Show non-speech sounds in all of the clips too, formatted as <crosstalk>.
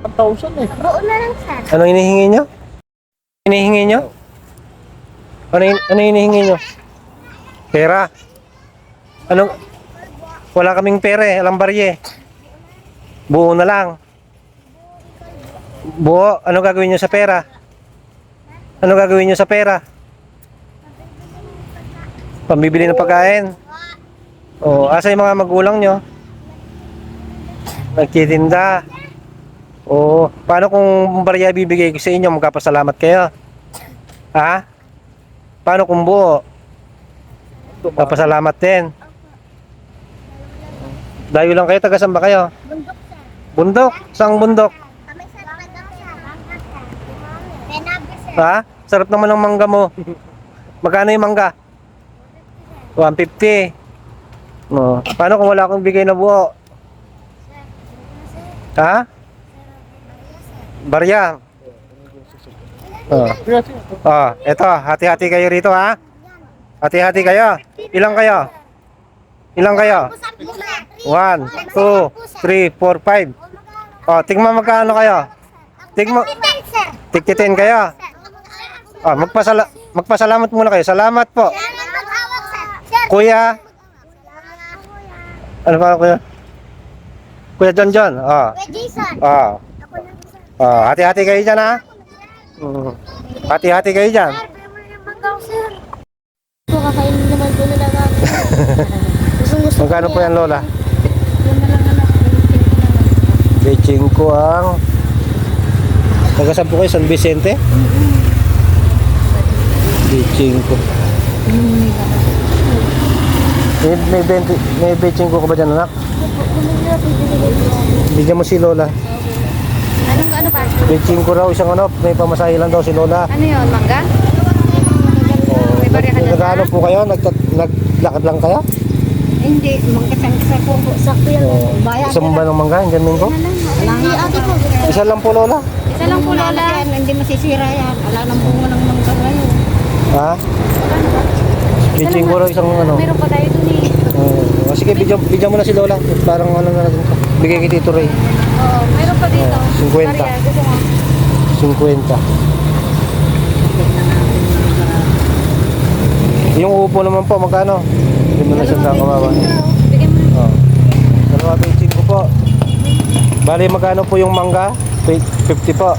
1,000 eh. Buo na lang, sir. Ano hinihingi nyo? Hinihingi nyo? Ano, ano hinihingi nyo? Pera? Ano? Wala kaming pera eh. Alam barye. Buo na lang. Buo. Ano gagawin nyo sa pera? Ano gagawin nyo sa pera? Pambibili ng pagkain. O, asa yung mga magulang nyo? Nagtitinda. Oo. Paano kung barya bibigay ko sa inyo, magkapasalamat kayo? Ha? Paano kung buo? Papasalamat din. Dayo lang kayo, taga saan ba kayo? Bundok, sir. Bundok? Saan bundok? Kami sa Bundok, sir. Bangka, sir. Penabe, sir. Ha? Sarap naman ng mangga mo. Magkano yung mangga? 150. No. Paano kung wala akong bigay na buo? Ha? Barya. Oh. Oh, eto, hati-hati kayo rito ha. Hati-hati kayo. Ilang kayo? Ilang kayo? Sampu, sir. One, two, three, four, five. Oh, tingnan magkano kayo? Tingnan, tigtitin kayo. Oh, magpasala magpasalamat muna kayo. Salamat po. Kuya. ano pa kuya? Kuya John John. Oh. Kuya Jason. Oh. Oh, hati-hati kayo diyan ha. Mm. Hati-hati kayo diyan. Sir, bigyan mo na ng manggaw, sir. Po, kakainin naman po nila namin. <laughs> Gustong gusto Magkano po yan Lola? Yun na lang anak. Beijing ko ang Taga saan po kayo? San Vicente? Beijing ko. May, may, 20, may Beijing ko ka ba dyan anak? Bigyan mo si Lola. Ano? Beijing ko raw isang ano, may pamasahe lang daw si Lola. Ano yun, mangga? Oh, May barya ka nag-ano po kayo? Nag naglakad lang kayo? Hindi, mangga sa po. Sakto yan. Oh, Bayan. isang ba ng mangga? Hanggang minggo? Hindi, ate po. Isa lang po Lola. Isa lang po, Lola. Hindi masisira yan. Wala nang bunga ng mangga ngayon. Ha? Beijing ko raw isang ano. Meron pa tayo dun eh. Oh, sige, bigyan, bigyan mo na si Lola. Parang ano na natin. Bigay kay Tito Ray. Oo, meron pa dito. Oh, 50. Barya, gusto mo. 50. Yung upo naman po, magkano? Hindi mo na siya kawawa. Bigyan mo. Oh. Dalawa ko po. Bali, magkano po yung mangga? 50 po.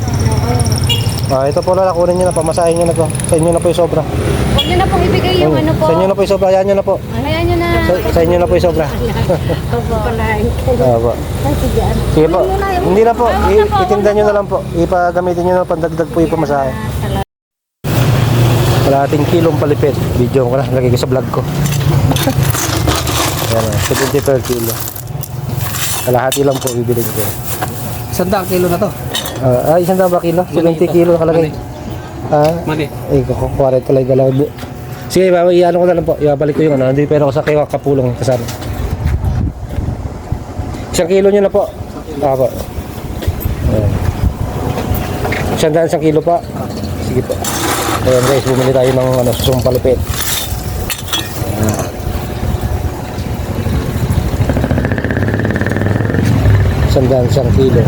Ah, ito po Lola, kunin nyo na. Pamasahin nyo na to. Sa inyo na po yung sobra. Huwag nyo na pong ibigay yung ano po. Sa inyo na po yung sobra. Ayan nyo na po. Hayaan na. Sa, sa inyo na po yung sobra. <laughs> Opo. Ah, po. Sige po. Hindi na po. I- itinda nyo na lang po. Ipagamitin nyo na pandagdag po yung pamasahe. Kalahating kilong palipit. Video ko na. Lagay ko sa vlog ko. <laughs> Ayan o. 70 per kilo. Kalahati lang po bibilin ko. Sandang kilo na to. Ah, ay, isang daan ba kilo? 70 kilo nakalagay. Ah, Mali. ay, kukuha talaga galaw. Sige, i-ano ko na lang po. Ibabalik ko yung ano. Hindi pero sa kayo kapulong kasama. Isang kilo nyo na po. Ah, po. Ayan. Isang daan, isang kilo pa. Sige po. Ayan guys, bumili tayo ng ano, susong palupit. Isang daan, isang kilo.